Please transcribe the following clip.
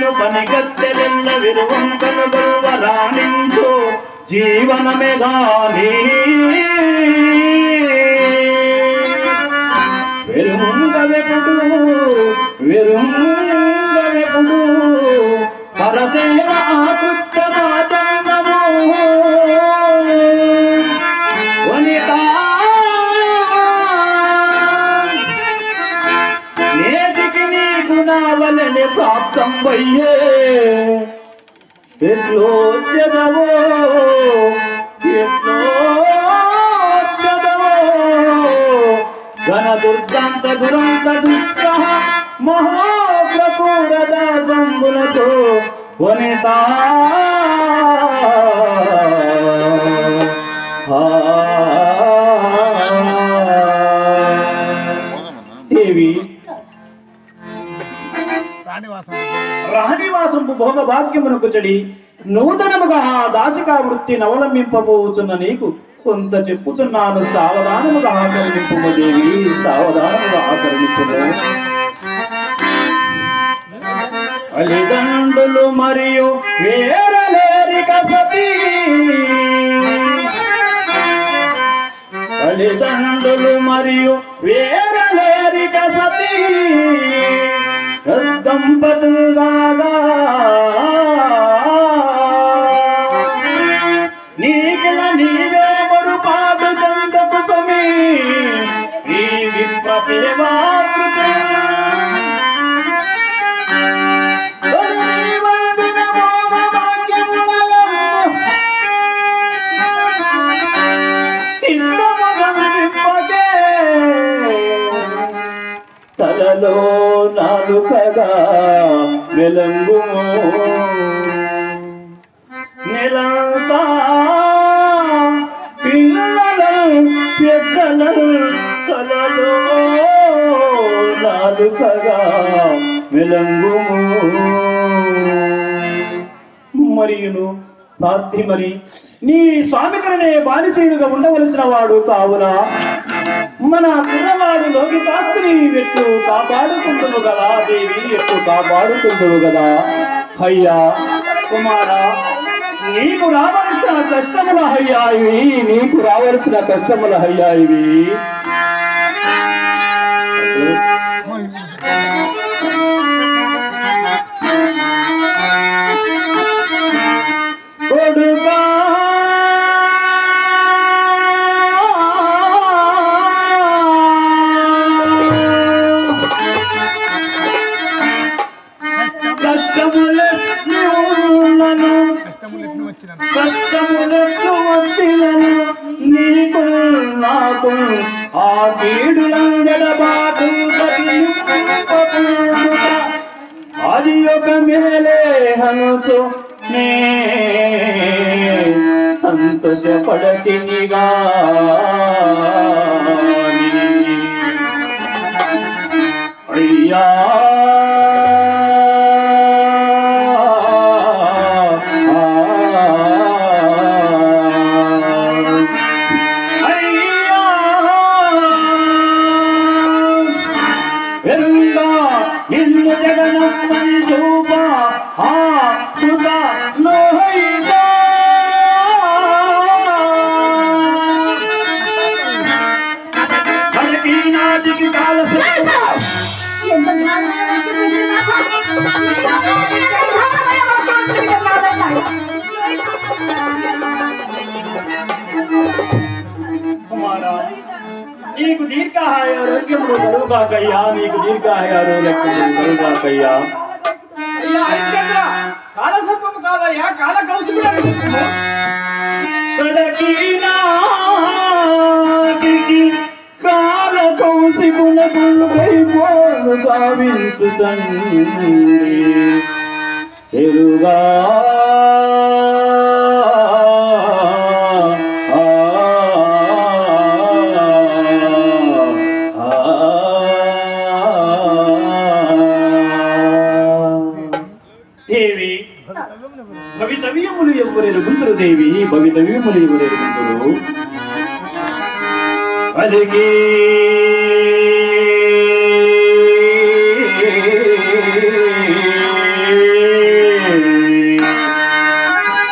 నేను పనిగత్తెలెల్ల విరువంకను గొల్వరాణించు జీవనమే గాని వెరుంగవెపుడు వెరుంగవెపుడు పరసేవ ఆకృత్త నీకు నావలని ప్రాప్తం వయ్యే ఎట్లో జనవో జనవో ఘన దుర్గంత దురంత దుష్ట మహాప్రకూరద సంబులతో వనిత దేవి రాణివాసం. భోగ భాగ్యమునకు చెడి నూతనముగా ఆ దాసికా వృత్తి నవలంబింపబోచున్న నీకు కొంత చెప్పుతున్నాను సావధానముగా ఆకరణింపు దేవి సావధానముగా ఆకరణింపుము తల్లిదండ్రులు మరియు వేరలేరిక సతీ. తల్లిదండ్రులు మరియు వేరలేరిక సతీ. దంపతులుగా నీకిల నీవే మరు పాడు చందపు ఈ విప్ర సేవాకృతే తలలో నాలుకగా వెలంగు నెలంతా పిల్లలను పెద్దలను తలలో నాలుకగా వెలంగు మరియును సాధ్యమరి నీ స్వామికడనే బాలిశీయుడుగా ఉండవలసిన వాడు కావున మన కుర్రవాడు లోకి శాస్త్రి ఎట్టు కాపాడుకుంటును కదా దేవి ఎట్టు కాపాడుకుంటును కదా. అయ్యా కుమారా నీకు రావలసిన కష్టముల అయ్యా ఇవి నీకు రావలసిన కష్టముల అయ్యా ఇవి. కష్టములను కష్టములకు వచ్చినను. నీకు నాకు ఆ కీడులందల బాటు అది ఒక మేలే హనుతో నే సంతోషపడతినిగా. అయ్యా అయ్యా. నీకు దీర్ఘాయోగ్యములు కలుగుగాకయ్యా. నీకు దీర్ఘాయోగ్యములు కలుగుగాకయ్యా. అయ్యా హరిశ్చంద్ర కాలసర్పము కాదయ్యా కాల కౌశికుడు కాల కౌశికునకులు వైపోలు గావించు తండ్రి ఎరుగా భవితవ్యములు ఎవ్వరెరుగుందరు దేవి? భవితవ్యములు ఎవ్వరెరుగుందరు అలిగి